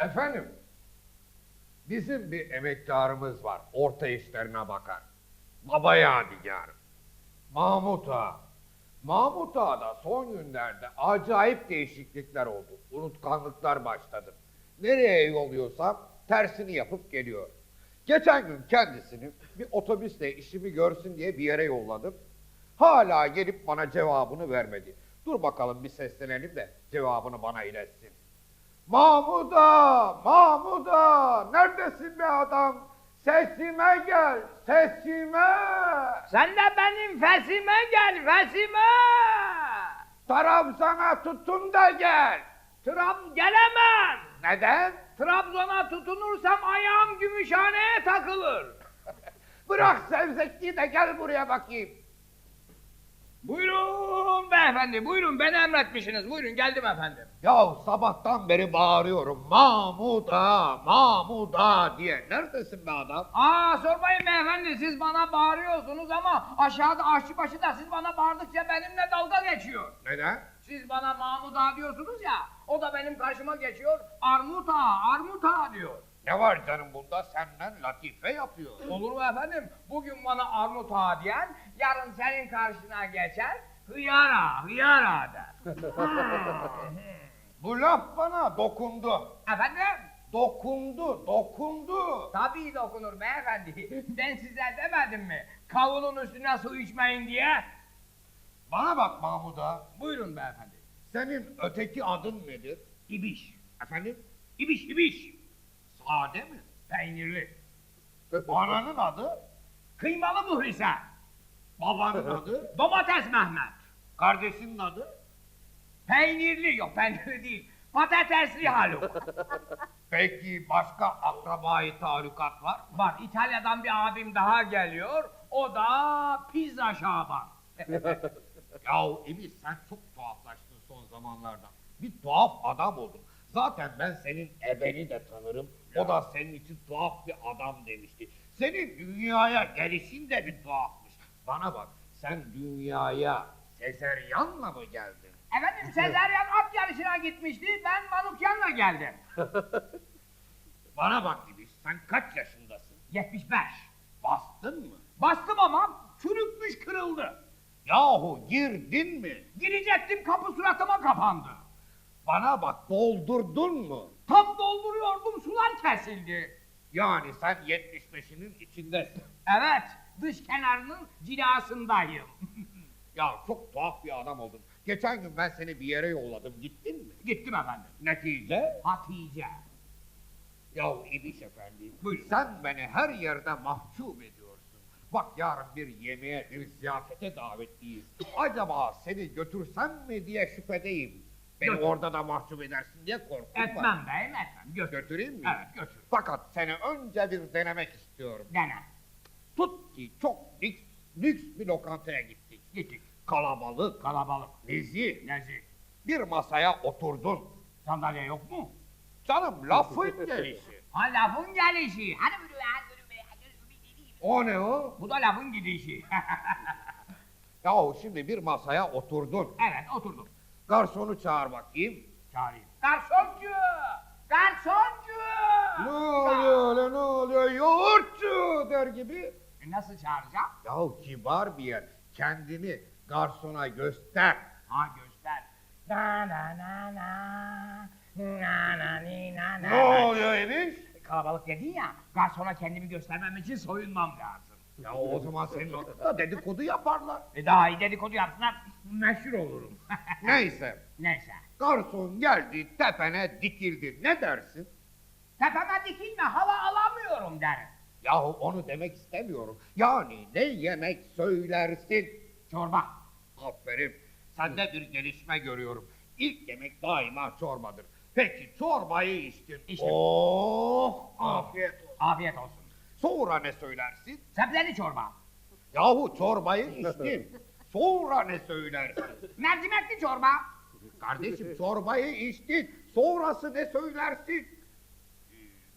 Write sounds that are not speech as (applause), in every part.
Efendim, bizim bir emektarımız var, orta işlerine bakar. Baba yadigarı. Mahmut Ağa. Mahmut Ağa'da son günlerde acayip değişiklikler oldu. Unutkanlıklar başladı. Nereye yolluyorsam tersini yapıp geliyor. Geçen gün kendisini bir otobüsle işimi görsün diye bir yere yolladım. Hala gelip bana cevabını vermedi. Dur bakalım bir seslenelim de cevabını bana iletsin. Mahmuda, Mahmuda, neredesin be adam? Sesime gel, sesime. Sen de benim fesime gel fesime. Trabzon'a tutun da gel. Trab gelemem. Neden? Trabzon'a tutunursam ayağım gümüşhaneye takılır. (laughs) Bırak sevzekliği de gel buraya bakayım. Buyurun beyefendi buyurun beni emretmişsiniz buyurun geldim efendim. Ya sabahtan beri bağırıyorum. Mahmuda, Mahmuda diye. Neredesin be adam? Aa sormayın beyefendi siz bana bağırıyorsunuz ama aşağıda aşçıbaşı da siz bana bağırdıkça benimle dalga geçiyor. Neden? Siz bana Mahmut Ağa diyorsunuz ya o da benim karşıma geçiyor Armut Ağa, Armut Ağa diyor. Ne var canım bunda? Senden latife yapıyor. Olur mu efendim? Bugün bana Armut Ağa diyen, yarın senin karşına geçer, Hıyar Ağa, Hıyar Ağa der. (laughs) Bu laf bana dokundu. efendim? Dokundu, dokundu. Tabii dokunur beyefendi. Ben size demedim mi? Kavunun üstüne su içmeyin diye. Bana bak Mahmuda. Buyurun beyefendi. Senin öteki adın nedir? İbiş. Efendim? İbiş, ibiş. Sade mi? Peynirli. Ananın adı? Kıymalı muhlise. Babanın adı? Domates Mehmet. Kardeşinin adı? Peynirli, yok peynirli değil. Patatesli Haluk. Peki başka akrabayı talukat var? Var İtalya'dan bir abim daha geliyor. O da Pizza Şaban. (laughs) Yahu İbiş sen çok tuhaflaştın son zamanlarda. Bir tuhaf adam oldun. Zaten ben senin ebeni de tanırım. O da senin için tuhaf bir adam demişti. Senin dünyaya gelişin de bir tuhafmış. Bana bak sen dünyaya Sezeryan'la mı geldin? Efendim Sezaryen at yarışına gitmişti. Ben Manukyan'la geldim. (laughs) Bana bak İbiş sen kaç yaşındasın? 75. Bastın mı? Bastım ama çürükmüş kırıldı. Yahu girdin mi? Girecektim kapı suratıma kapandı. Bana bak doldurdun mu? Tam dolduruyordum sular kesildi. Yani sen 75'inin içindesin. Evet dış kenarının cilasındayım. (laughs) Ya çok tuhaf bir adam oldun. Geçen gün ben seni bir yere yolladım. Gittin mi? Gittim efendim. Netice? Hatice. Ya İbiş efendi. Buyurun. Sen beni her yerde mahcup ediyorsun. Bak yarın bir yemeğe, bir ziyafete davetliyiz. Acaba seni götürsem mi diye şüphedeyim. Beni Götür. orada da mahcup edersin diye korkum var. Etmem beyim etmem. Götür. Götüreyim mi? Evet götür. Fakat seni önce bir denemek istiyorum. Dene. Tut ki çok lüks, lüks bir lokantaya gittik. Gittik. Kalabalık, Kalabalık. nezih. Nezih. Bir masaya oturdun. Sandalye yok mu? Canım lafın (laughs) gelişi. Ha lafın gelişi. Hadi buyurun. O ne o? Bu da lafın gidişi. (laughs) Yahu şimdi bir masaya oturdun. evet oturdum. Garsonu çağır bakayım. Çağırayım. Garsoncu! Garsoncu! Ne oluyor öyle ne oluyor? Yoğurtçu der gibi. E, Nasıl çağıracağım? Yahu kibar bir yer. Kendini garsona göster. Ha göster. Na na na na. Na na ni na na. Ne oluyor Emiş? Kalabalık dedin ya, garsona kendimi göstermem için soyunmam lazım. Ya o zaman senin orada dedikodu yaparlar. E daha iyi dedikodu yapsınlar, meşhur olurum. (laughs) Neyse. Neyse. Garson geldi tepene dikildi. Ne dersin? Tepeme dikilme, hava alamıyorum derim. Yahu onu demek istemiyorum. Yani ne yemek söylersin? Çorba. Aferin. Sende bir gelişme görüyorum. İlk yemek daima çorbadır. Peki çorbayı içtin. İçtim. Oh, afiyet olsun. Afiyet olsun. Sonra ne söylersin? Sebzeli çorba. Yahu çorbayı içtin. (laughs) Sonra ne söylersin? (laughs) Mercimekli çorba. Kardeşim çorbayı içtin. Sonrası ne söylersin?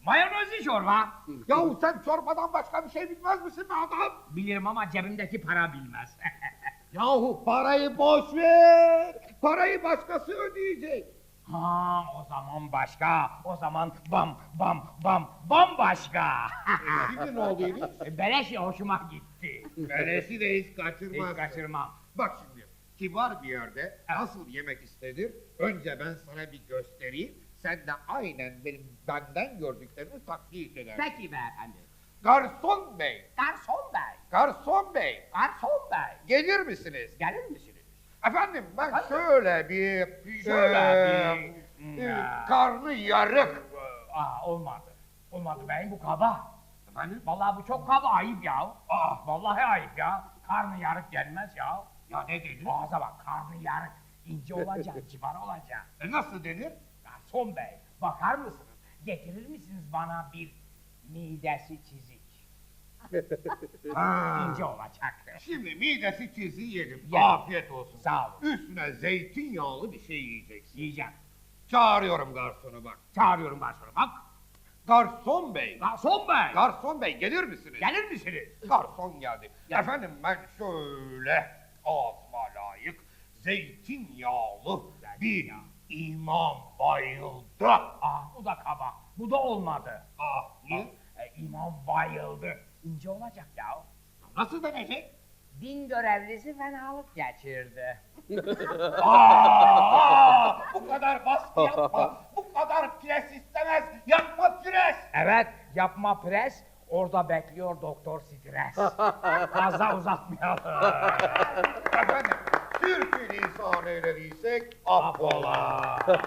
Mayonezli çorba. Yahu sen çorbadan başka bir şey bilmez misin be adam? Bilirim ama cebimdeki para bilmez. (laughs) Yahu parayı boş ver. Parayı başkası ödeyecek. Ha o zaman başka. O zaman bam bam bam bambaşka. Şimdi ne oldu İbiş? E, Beleş ya hoşuma gitti. Veresi de hiç kaçırmaz. Hiç kaçırmam. Bak şimdi kibar bir yerde nasıl yemek istenir önce ben sana bir göstereyim. Sen de aynen benim benden gördüklerimi taklit edersin. Peki beyefendi. Garson bey, Garson bey. garson bey Garson bey. gelir misiniz? Gelir misiniz? Efendim ben Efendim? şöyle bir, Şöyle eee, bir- Ya. karnı yarık. Aa olmadı. Olmadı beyim bu kaba. Efendim? Vallahi bu çok kaba ayıp ya. Ah vallahi ayıp ya. Karnı yarık gelmez ya. Ya ne denir? Ağza bak karnı yarık. ince olacak, kibar (laughs) olacak. E nasıl denir? Garson bey bakar mısınız? Getirir misiniz bana bir midesi çizik? Ha. İnce olacaktır. Şimdi midesi çizi yedim. Yedim. Afiyet olsun. Sağ olun. Üstüne zeytinyağlı bir şey yiyeceksin. Yiyeceğim. Çağırıyorum garsonu bak. Çağırıyorum garsonu bak. Garson bey. Garson bey. Garson bey gelir misiniz? Gelir misiniz? Garson geldi. Gel. Efendim ben şöyle ağzıma layık zeytinyağlı bir imam bayıldı. Ah bu da kaba. Bu da olmadı. Ah niye? E, imam bayıldı. İnce olacak ya. Nasıl denecek? Din görevlisi fenalık geçirdi. (laughs) Aa, bu kadar baskı yapma. Bu kadar pres istemez. Yapma pres. Evet yapma pres. Orada bekliyor doktor stres. (laughs) Fazla uzatmayalım. Efendim, sürçülisan eylediysek affola. (laughs)